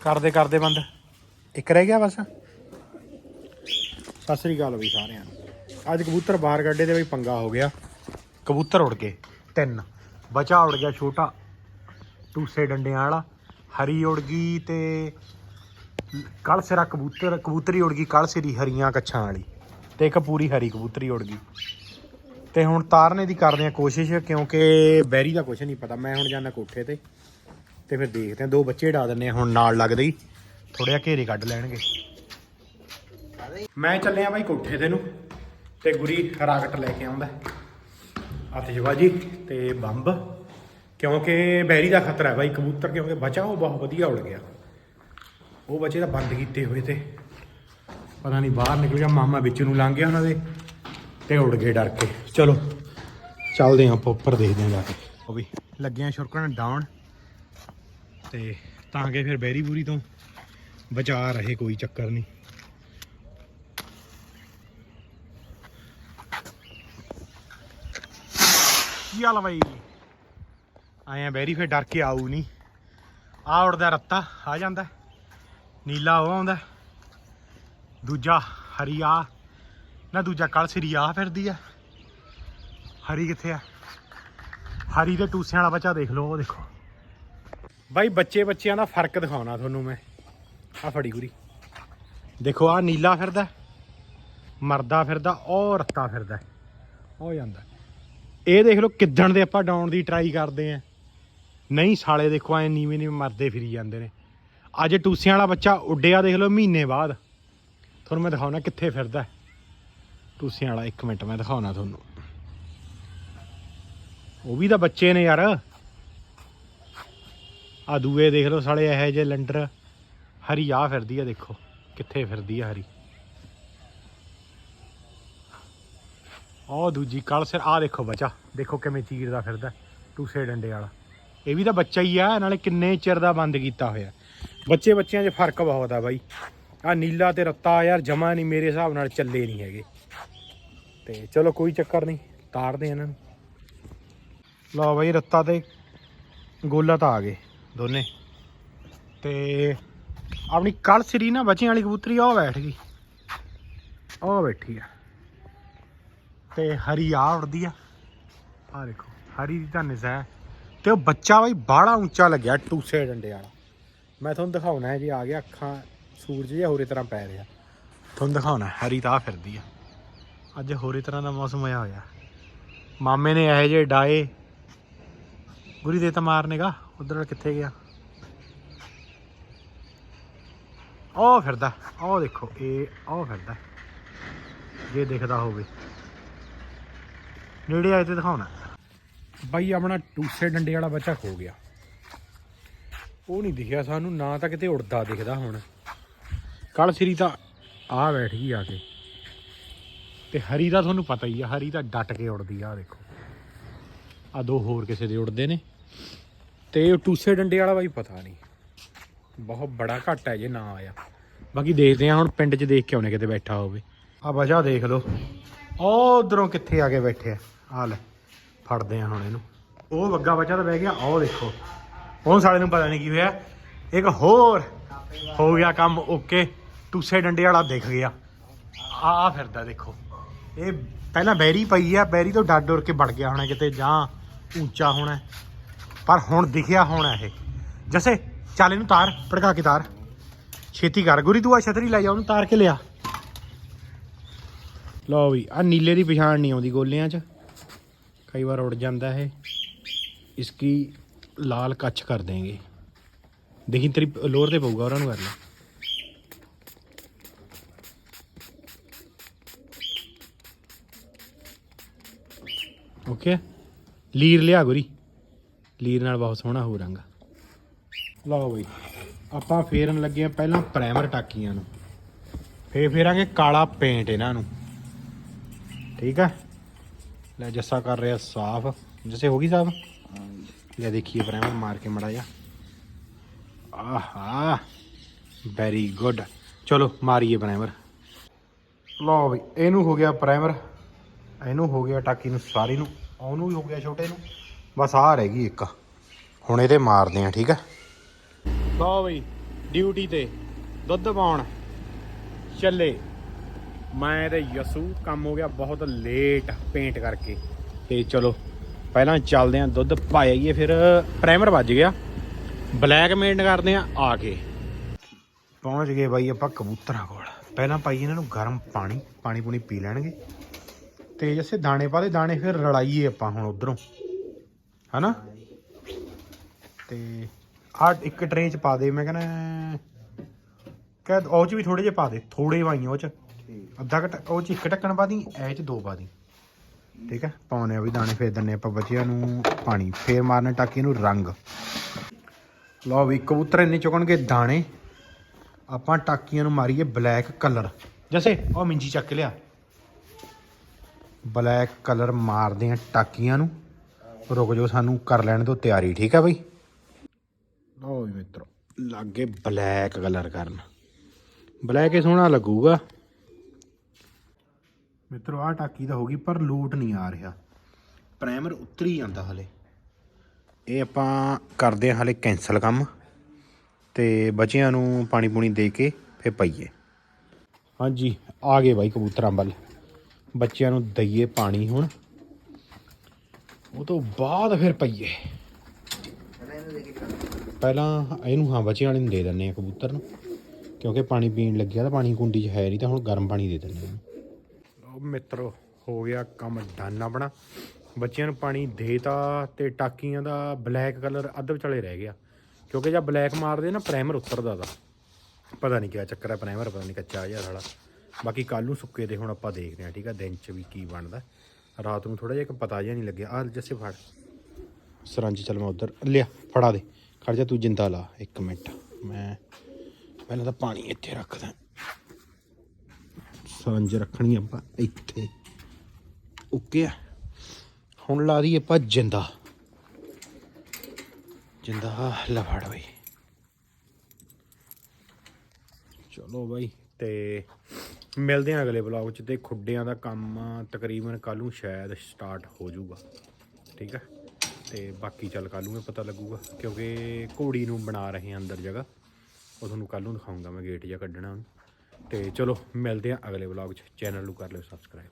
ਕਰਦੇ ਕਰਦੇ ਬੰਦ। ਇੱਕ ਰਹਿ ਗਿਆ ਬਸ। ਸਤਿ ਸ੍ਰੀ ਅਕਾਲ ਬਈ ਸਾਰਿਆਂ ਨੂੰ। ਅੱਜ ਕਬੂਤਰ ਬਾਹਰ ਕੱਢੇ ਤੇ ਬਈ ਪੰਗਾ ਹੋ ਗਿਆ। ਕਬੂਤਰ ਉੜ ਗਏ ਤਿੰਨ। ਬਚਾ ਉੜ ਗਿਆ ਛੋਟਾ ਟੂਸੇ ਡੰਡਿਆਂ ਵਾਲਾ। ਹਰੀ ਉੜ ਗਈ ਤੇ ਕੱਲ ਸਿਰਾ ਕਬੂਤਰ ਕਬੂਤਰੀ ਉੜ ਗਈ ਕੱਲ ਸਿਰੀ ਹਰੀਆਂ ਕੱਛਾਂ ਵਾਲੀ। ਤੇ ਇੱਕ ਪੂਰੀ ਹਰੀ ਕਬੂਤਰੀ ਉੜ ਗਈ। ਤੇ ਹੁਣ ਤਾਰਨੇ ਦੀ ਕਰਦੇ ਆ ਕੋਸ਼ਿਸ਼ ਕਿਉਂਕਿ ਬੈਰੀ ਦਾ ਕੁਝ ਨਹੀਂ ਪਤਾ। ਮੈਂ ਹੁਣ ਜਾਣਾ ਕੋਠੇ ਤੇ। ਤੇ ਫਿਰ ਦੇਖਦੇ ਆ ਦੋ ਬੱਚੇ ਡਾ ਦਿੰਨੇ ਆ ਹੁਣ ਨਾਲ ਲੱਗਦੇ ਹੀ। ਥੋੜ੍ਹਾ ਜਿਹਾ ਘੇਰੇ ਕੱਢ ਲੈਣਗੇ। ਮੈਂ ਚੱਲਿਆ ਬਾਈ ਕੋਠੇ ਤੇ ਨੂੰ, ਤੇ ਗੁਰੀ ਰਾਕਟ ਲੈ ਕੇ ਆਉਂਦਾ। ਆਤਿਸ਼ਬਾਜੀ ਤੇ ਬੰਬ, ਕਿਉਂਕਿ ਬੈਰੀ ਦਾ ਖਤਰਾ ਹੈ ਬਾਈ, ਕਬੂਤਰ, ਕਿਉਂਕਿ ਬਚਾ ਉਹ ਬਹੁਤ ਵਧੀਆ ਉੜ ਗਿਆ। ਉਹ ਬਚੇ ਤਾਂ ਬੰਦ ਕੀਤੇ ਹੋਏ ਤੇ। ਪਤਾ ਨਹੀਂ ਬਾਹਰ ਨਿਕਲ ਗਿਆ, ਮਾਮਾ ਵਿੱਚ ਨੂੰ ਲੰਘ ਗਿਆ ਉਹਨਾਂ ਦੇ, ਤੇ ਉੜ ਗਏ ਡਰ ਕੇ। ਚਲੋ, ਚੱਲਦੇ ਆਂ ਆਪਾਂ ਉੱਪਰ ਦੇਖਦੇ ਆਂ ਜਾ ਕੇ। ਉਹ ਵੀ ਲੱਗਿਆ ਛੁਰਕਣ ਡਾਊਨ ਤੇ ਤਾਂ ਕਿ ਫਿਰ ਬੈਰੀ ਬੂਰੀ ਤੋਂ ਬਚਾ ਰਹੇ ਕੋਈ ਚੱਕਰ ਨਹੀਂ। ਕੀ ਹਾਲ ਬਾਈ? ਆਇਆ ਬੈਰੀ, ਫਿਰ ਡਰ ਕੇ ਆਊ ਨਹੀਂ। ਆ ਉੜਦਾ ਰੱਤਾ, ਆ ਜਾਂਦਾ। ਨੀਲਾ ਉਹ ਆਉਂਦਾ। ਦੂਜਾ ਹਰੀ ਆ। ਨਾ ਦੂਜਾ ਕਲ ਸਰੀ ਆ ਫਿਰਦੀ ਆ। ਹਰੀ ਕਿੱਥੇ ਆ? ਹਰੀ ਦੇ ਟੂਸਿਆਂ ਵਾਲਾ ਬੱਚਾ ਦੇਖ ਲਓ, ਉਹ ਦੇਖੋ। ਬਾਈ, ਬੱਚੇ ਬੱਚਿਆਂ ਦਾ ਫ਼ਰਕ ਦਿਖਾਉਣਾ ਤੁਹਾਨੂੰ ਮੈਂ। ਆ ਫੜੀ ਗੁਰੀ ਦੇਖੋ ਆ ਨੀਲਾ ਫਿਰਦਾ, ਮਰਦਾ ਫਿਰਦਾ, ਉਹ ਰੱਤਾ ਫਿਰਦਾ, ਉਹ ਜਾਂਦਾ। ਇਹ ਦੇਖ ਲਓ ਕਿੱਦਣ ਦੇ ਆਪਾਂ ਡਾਉਣ ਦੀ ਟਰਾਈ ਕਰਦੇ ਆ। ਨਹੀਂ, ਸਾਲੇ ਦੇਖੋ, ਐ ਨੀਵੇਂ ਨੀਵੇਂ ਮਰਦੇ ਫਿਰੀ ਜਾਂਦੇ ਨੇ। ਅੱਜ ਟੂਸਿਆਂ ਵਾਲਾ ਬੱਚਾ ਉੱਡਿਆ, ਦੇਖ ਲਓ, ਮਹੀਨੇ ਬਾਅਦ। ਤੁਹਾਨੂੰ ਮੈਂ ਦਿਖਾਉਣਾ ਕਿੱਥੇ ਫਿਰਦਾ। ਟੂਸਿਆਂ ਵਾਲਾ 1 ਮਿੰਟ ਮੈਂ ਦਿਖਾਉਣਾ ਤੁਹਾਨੂੰ। ਉਹ ਵੀ ਤਾਂ ਬੱਚੇ ਨੇ ਯਾਰ। ਆ ਦੂਏ ਦੇਖ ਲਓ ਸਾਲੇ, ਇਹੋ ਜਿਹੇ ਲੰਡਰ ਹਰੀ ਆ ਫਿਰਦੀ ਆ, ਦੇਖੋ ਕਿੱਥੇ ਫਿਰਦੀ ਆ ਹਰੀ। ਉਹ ਦੂਜੀ ਕੱਲ ਸਿਰ ਆ ਦੇਖੋ ਬੱਚਾ, ਦੇਖੋ ਕਿਵੇਂ ਚੀਰਦਾ ਫਿਰਦਾ, ਟੂਸੇ ਡੰਡੇ ਵਾਲਾ। ਇਹ ਵੀ ਤਾਂ ਬੱਚਾ ਹੀ ਆ, ਨਾਲੇ ਕਿੰਨੇ ਚਿਰ ਦਾ ਬੰਦ ਕੀਤਾ ਹੋਇਆ। ਬੱਚੇ ਬੱਚਿਆਂ 'ਚ ਫ਼ਰਕ ਬਹੁਤ ਆ ਬਾਈ। ਆ ਨੀਲਾ ਤੇ ਰੱਤਾ ਯਾਰ, ਜਮਾ ਨਹੀਂ ਮੇਰੇ ਹਿਸਾਬ ਨਾਲ ਚੱਲੇ ਨਹੀਂ ਹੈਗੇ। ਤੇ ਚਲੋ ਕੋਈ ਚੱਕਰ ਨਹੀਂ, ਤਾਰਦੇ ਇਹਨਾਂ ਨੂੰ। ਲਓ ਬਾਈ, ਰੱਤਾ ਤੇ ਗੋਲਾ ਤਾਂ ਆ ਗਏ। ਦੋਨੇ। ਤੇ ਆਪਣੀ ਕੱਲ ਸਰੀ ਨਾ ਬੱਚਿਆਂ ਵਾਲੀ ਕਬੂਤਰੀ ਉਹ ਬੈਠ ਗਈ। ਉਹ ਬੈਠੀ ਆ। ਤੇ ਹਰੀ ਆ ਉੜਦੀ ਆ। ਆ ਦੇਖੋ, ਹਰੀ ਦੀ ਤਾਂ ਨਿਜ਼ਾ ਤੇ ਉਹ ਬੱਚਾ ਬਾਈ ਬਾਹਲਾ ਉੱਚਾ ਲੱਗਿਆ, ਟੂਸੇ ਡੰਡੇ ਵਾਲਾ। ਮੈਂ ਤੁਹਾਨੂੰ ਦਿਖਾਉਣਾ ਹੈ, ਜੀ ਆ ਗਿਆ ਅੱਖਾਂ ਸੂਰਜ ਜਿਹਾ ਹੋਰੇ ਤਰ੍ਹਾਂ ਪੈ ਰਿਹਾ। ਤੁਹਾਨੂੰ ਦਿਖਾਉਣਾ ਹਰੀ ਤਾਂ ਆਹ ਫਿਰਦੀ ਆ। ਅੱਜ ਹੋਰੇ ਤਰ੍ਹਾਂ ਦਾ ਮੌਸਮ ਹੋਇਆ ਹੋਇਆ। ਮਾਮੇ ਨੇ ਇਹੋ ਜਿਹੇ ਡਾਏ ਗੁਰੀ ਦੇ ਤਾਂ ਮਾਰਨੇਗਾ। ਉਧਰ ਕਿੱਥੇ ਗਿਆ? ਉਹ ਫਿਰਦਾ ਉਹ ਦੇਖੋ, ਇਹ ਉਹ ਫਿਰਦਾ। ਜੇ ਦਿਖਦਾ ਹੋਵੇ। ਨੇੜੇ ਆਏ ਤੇ ਦਿਖਾਉਣਾ। ਬਾਈ, ਆਪਣਾ ਟੂਸੇ ਡੰਡੇ ਵਾਲਾ ਬੱਚਾ ਖੋ ਗਿਆ। ਉਹ ਨਹੀਂ ਦਿਖਿਆ ਸਾਨੂੰ, ਨਾ ਤਾਂ ਕਿਤੇ ਉੜਦਾ ਦਿਖਦਾ ਹੁਣ। ਕੱਲ ਸਰੀ ਤਾਂ ਆ ਬੈਠ ਗਈ ਆ ਕੇ। ਤੇ ਹਰੀ ਦਾ ਤੁਹਾਨੂੰ ਪਤਾ ਹੀ ਆ, ਹਰੀ ਤਾਂ ਡਟ ਕੇ ਉੜਦੀ ਆ, ਆਹ ਦੇਖੋ। ਆ ਦੋ ਹੋਰ ਕਿਸੇ ਦੇ ਉੜਦੇ ਨੇ। ਤੇ ਉਹ ਟੂਸੇ ਡੰਡੇ ਵਾਲਾ ਬਾਈ ਪਤਾ ਨਹੀਂ। ਬਹੁਤ ਬੜਾ ਘੱਟ ਹੈ ਜੇ ਨਾ ਆਇਆ। ਬਾਕੀ ਦੇਖਦੇ ਆ ਹੁਣ ਪਿੰਡ 'ਚ ਦੇਖ ਕੇ ਆਉਣੇ ਕਿਤੇ ਬੈਠਾ ਹੋਵੇ। ਆ ਵਜਾ ਦੇਖ ਲਓ। ਉਹ ਉਧਰੋਂ ਕਿੱਥੇ ਆ ਕੇ ਬੈਠੇ ਆ ਆ ਲੈ, ਫੜਦੇ ਆ ਹੁਣ ਇਹਨੂੰ। ਉਹ ਵੱਗਾ ਬੱਚਾ ਤਾਂ ਬਹਿ ਗਿਆ। ਉਹ ਦੇਖੋ। ਉਹ ਸਾਲੇ ਨੂੰ ਪਤਾ ਨਹੀਂ ਕੀ ਹੋਇਆ। ਇੱਕ ਹੋਰ ਹੋ ਗਿਆ ਕੰਮ ਓਕੇ। ਟੂਸੇ ਡੰਡੇ ਵਾਲਾ ਦਿਖ ਗਿਆ। ਆ ਆ ਫਿਰਦਾ ਦੇਖੋ। ਇਹ ਪਹਿਲਾਂ ਬੈਰੀ ਪਈ ਆ। ਬੈਰੀ ਤੋਂ ਡੱਡ ਡੁਰ ਕੇ ਵੜ ਗਿਆ ਹੋਣਾ ਕਿਤੇ ਜਾਂ ਉੱਚਾ ਹੋਣਾ। ਪਰ ਹੁਣ ਦਿਖਿਆ ਹੋਣਾ ਇਹ। ਜਸੇ, ਚੱਲ ਇਹਨੂੰ ਤਾਰ, ਭੜਕਾ ਕੇ ਤਾਰ। ਛੇਤੀ ਕਰ। ਗੁਰੀ, ਤੂੰ ਆ ਛਤਰੀ ਲੈ ਜਾ, ਉਹਨੂੰ ਤਾਰ ਕੇ ਲਿਆ। ਲਓ ਵੀ ਆ ਨੀਲੇ ਦੀ ਪਛਾਣ ਨਹੀਂ ਆਉਂਦੀ ਗੋਲਿਆਂ 'ਚ। ਕਈ ਵਾਰ ਉੜ ਜਾਂਦਾ ਇਹ। ਇਸकी ਲਾਲ ਕੱਚ ਕਰ ਦੇਂਗੇ। ਦੇਖੀ ਤੇਰੀ ਲੋਰ ਤੇ ਪਊਗਾ, ਉਹਨਾਂ ਨੂੰ ਕਰ ਲੈ। ਓਕੇ। ਲੀਰ ਲਿਆ, ਗੁਰੀ। ਲੀਰ ਨਾਲ ਬਹੁਤ ਸੋਹਣਾ ਹੋ ਰੰਗ ਲਓ ਬਈ ਆਪਾਂ ਫੇਰਨ ਲੱਗੇ ਆ ਪਹਿਲਾਂ ਪ੍ਰਾਈਮਰ ਟਾਕੀਆਂ ਨੂੰ। ਫੇਰ ਫੇਰਾਂਗੇ ਕਾਲਾ ਪੇਂਟ ਇਹਨਾਂ ਨੂੰ। ਠੀਕ ਆ? ਲੈ ਜੱਸਾ ਕਰ ਰਿਹਾ ਸਾਫ਼। ਜੱਸੇ ਹੋ ਗਈ ਸਾਫ਼? ਲੈ ਦੇਖੀਏ ਪ੍ਰਾਈਮਰ ਮਾਰ ਕੇ ਮੜਾ ਜਾ। ਆਹਾ ਵੈਰੀ ਗੁੱਡ ਚਲੋ ਮਾਰੀਏ ਪ੍ਰਾਈਮਰ। ਲਓ ਬਈ ਇਹਨੂੰ ਹੋ ਗਿਆ ਪ੍ਰਾਈਮਰ। ਇਹਨੂੰ ਹੋ ਗਿਆ ਟਾਕੀ ਨੂੰ ਸਾਰੀ ਨੂੰ। ਉਹਨੂੰ ਵੀ ਹੋ ਗਿਆ ਛੋਟੇ ਨੂੰ। ਬਸ ਆਹ ਰਹਿ ਗਈ ਇੱਕ। ਹੁਣ ਇਹਦੇ ਮਾਰਦੇ ਆ ਠੀਕ ਆ? ਲਓ ਬਈ ਡਿਊਟੀ ਤੇ। ਦੁੱਧ ਪਾਉਣ। ਚੱਲੇ। ਮੈਂ ਤੇ ਯਸੂ ਕੰਮ ਹੋ ਗਿਆ ਬਹੁਤ ਲੇਟ ਪੇਂਟ ਕਰਕੇ। ਤੇ ਚਲੋ ਪਹਿਲਾਂ ਚੱਲਦੇ ਆਂ ਦੁੱਧ ਪਾਈਏ ਫਿਰ। ਪ੍ਰਾਈਮਰ ਵੱਜ ਗਿਆ। ਬਲੈਕ ਮੇਂਟ ਕਰਦੇ ਆਂ ਆ ਕੇ। ਪਹੁੰਚ ਗਏ ਬਾਈ ਆਪਾਂ ਕਬੂਤਰਾਂ ਕੋਲ। ਪਹਿਲਾਂ ਪਾਈ ਇਹਨਾਂ ਨੂੰ ਗਰਮ ਪਾਣੀ ਪਾਣੀ ਪੂਣੀ ਪੀ ਲੈਣਗੇ। ਤੇ ਜੱਸੇ ਦਾਣੇ ਪਾਦੇ ਦਾਣੇ ਫਿਰ ਰਲਾਈਏ ਆਪਾਂ ਹੁਣ ਉਧਰੋਂ। ਹਨਾ? ਤੇ ਆ ਇੱਕ ਟਰੇ ਚ ਪਾ ਦੇ ਮੈਂ ਕਹਿੰਦਾ ਕਹਿ ਉਹ ਚ ਵੀ ਥੋੜੇ ਜਿਹੇ ਪਾ ਦੇ ਥੋੜੇ ਪਾਈਆਂ ਉਹ ਚ। ਅੱਧਾ ਘਟ ਉਹ ਚ ਇੱਕ ਢੱਕਣ ਪਾ ਦੀ ਐ ਚ ਦੋ ਪਾ ਦੀ। ਠੀਕ ਹੈ? ਪਾਉਣੇ ਆ ਵੀ ਦਾਣੇ ਫੇਰ ਦਿੰਨੇ ਆਪਾਂ ਬੱਚਿਆਂ ਨੂੰ ਪਾਣੀ। ਫੇਰ ਮਾਰਨੇ ਟਾਕੀ ਨੂੰ ਰੰਗ। ਲਓ ਵੀ ਕਬੂਤਰ ਇੰਨੇ ਚੁਕਣਗੇ ਦਾਣੇ। ਆਪਾਂ ਟਾਕੀਆਂ ਨੂੰ ਮਾਰੀਏ ਬਲੈਕ ਕਲਰ। ਜੈਸੇ ਉਹ ਮਿੰਜੀ ਚੱਕ ਲਿਆ। ਬਲੈਕ ਕਲਰ ਮਾਰਦੇ ਆ ਟਾਕੀਆਂ ਨੂੰ। ਰੁਕ ਜਾਓ ਸਾਨੂੰ ਕਰ ਲੈਣ ਦਿਓ ਤਿਆਰੀ ਠੀਕ ਆ ਬਈ? ਲਓ ਵੀ ਮਿੱਤਰੋ ਲੱਗੇ ਬਲੈਕ ਕਲਰ ਕਰਨ। ਬਲੈਕ ਹੀ ਸੋਹਣਾ ਲੱਗੂਗਾ। ਮਿੱਤਰੋ ਆ ਟਾਕੀ ਤਾਂ ਹੋ ਗਈ ਪਰ ਲੋਟ ਨਹੀਂ ਆ ਰਿਹਾ। ਪ੍ਰਾਈਮਰ ਉਤਰੀ ਜਾਂਦਾ ਹਲੇ। ਇਹ ਆਪਾਂ ਕਰਦੇ ਹਾਂ ਹਲੇ ਕੈਂਸਲ ਕੰਮ ਤੇ ਬੱਚਿਆਂ ਨੂੰ ਪਾਣੀ ਪੂਣੀ ਦੇ ਕੇ ਫੇਰ ਪਈਏ। ਹਾਂਜੀ ਆ ਗਏ ਬਾਈ ਕਬੂਤਰਾਂ ਵੱਲ। ਬੱਚਿਆਂ ਨੂੰ ਦਈਏ ਪਾਣੀ ਹੁਣ। ਉਹ ਤੋਂ ਬਾਅਦ ਫਿਰ ਪਈਏ। ਪਹਿਲਾਂ ਇਹਨੂੰ ਹਾਂ ਬੱਚਿਆਂ ਵਾਲੇ ਨੂੰ ਦੇ ਦਿੰਨੇ ਆ ਕਬੂਤਰ ਨੂੰ। ਕਿਉਂਕਿ ਪਾਣੀ ਪੀਣ ਲੱਗਿਆ ਤਾਂ ਪਾਣੀ ਕੁੰਡੀ 'ਚ ਹੈ ਨਹੀਂ ਤਾਂ ਹੁਣ ਗਰਮ ਪਾਣੀ ਦੇ ਦਿੰਨੇ ਆ ਉਹ ਮਿੱਤਰੋ ਹੋ ਗਿਆ ਕੰਮ ਡਨ ਆਪਣਾ। ਬੱਚਿਆਂ ਨੂੰ ਪਾਣੀ ਦੇਤਾ ਤੇ ਟਾਕੀਆਂ ਦਾ ਬਲੈਕ ਕਲਰ ਅੱਧ ਵਿਚਾਲੇ ਰਹਿ ਗਿਆ। ਕਿਉਂਕਿ ਜਦ ਬਲੈਕ ਮਾਰਦੇ ਨਾ ਪ੍ਰਾਈਮਰ ਉਤਰਦਾ ਦਾ ਪਤਾ ਨਹੀਂ ਕਿਆ ਚੱਕਰ ਹੈ ਪ੍ਰਾਈਮਰ ਪਤਾ ਨਹੀਂ ਕੱਚਾ ਜਿਹਾ ਸਾਲਾ। ਬਾਕੀ ਕੱਲ ਨੂੰ ਸੁੱਕੇ ਦੇ ਹੁਣ ਆਪਾਂ ਦੇਖਦੇ ਹਾਂ ਠੀਕ ਆ? ਦਿਨ 'ਚ ਵੀ ਕੀ ਬਣਦਾ। ਰਾਤ ਨੂੰ ਥੋੜਾ ਜਿਹਾ ਇੱਕ ਪਤਾ ਜਿਹਾ ਨਹੀਂ ਲੱਗਿਆ। ਆ ਜੱਸੇ ਫੜ। ਸਰੰਜ, ਚੱਲ ਮੈਂ ਉਧਰ ਲਿਆ, ਫੜਾ ਦੇ। ਖੜ ਜਾ ਤੂੰ ਜਿੰਦਾ ਲਾ, ਇੱਕ ਮਿੰਟ। ਮੈਂ ਪਹਿਲਾਂ ਤਾਂ ਪਾਣੀ ਇੱਥੇ ਰੱਖਦਾ। ਸਰੰਜ ਰੱਖਣੀ ਆਪਾਂ ਇੱਥੇ। ਓਕੇ ਆ ਹੁਣ ਲਾ ਦੀ ਆਪਾਂ ਜਿੰਦਾ। ਜਿੰਦਾ ਲਫੜ ਬਈ। ਚਲੋ ਬਾਈ, ਤੇ ਮਿਲਦੇ ਹਾਂ ਅਗਲੇ ਵਲੌਗ 'ਚ ਤੇ ਖੁੱਡਿਆਂ ਦਾ ਕੰਮ ਤਕਰੀਬਨ ਕੱਲ ਨੂੰ ਸ਼ਾਇਦ ਸਟਾਰਟ ਹੋ ਜਾਊਗਾ। ਠੀਕ ਹੈ ਤੇ ਬਾਕੀ ਚੱਲ ਕੱਲ ਨੂੰ ਹੀ ਪਤਾ ਲੱਗੂਗਾ, ਕਿਉਂਕਿ ਘੋੜੀ ਨੂੰ ਬਣਾ ਰਹੇ ਆਂ ਅੰਦਰ ਜਗ੍ਹਾ। ਉਹ ਤੁਹਾਨੂੰ ਕੱਲ ਨੂੰ ਦਿਖਾਉਂਗਾ ਮੈਂ ਗੇਟ ਜਿਹਾ ਕੱਢਣਾ ਉਹਨੂੰ। ਤੇ ਚਲੋ, ਮਿਲਦੇ ਹਾਂ ਅਗਲੇ ਵਲੌਗ 'ਚ। ਚੈਨਲ ਨੂੰ ਕਰ ਲਿਓ ਸਬਸਕ੍ਰਾਈਬ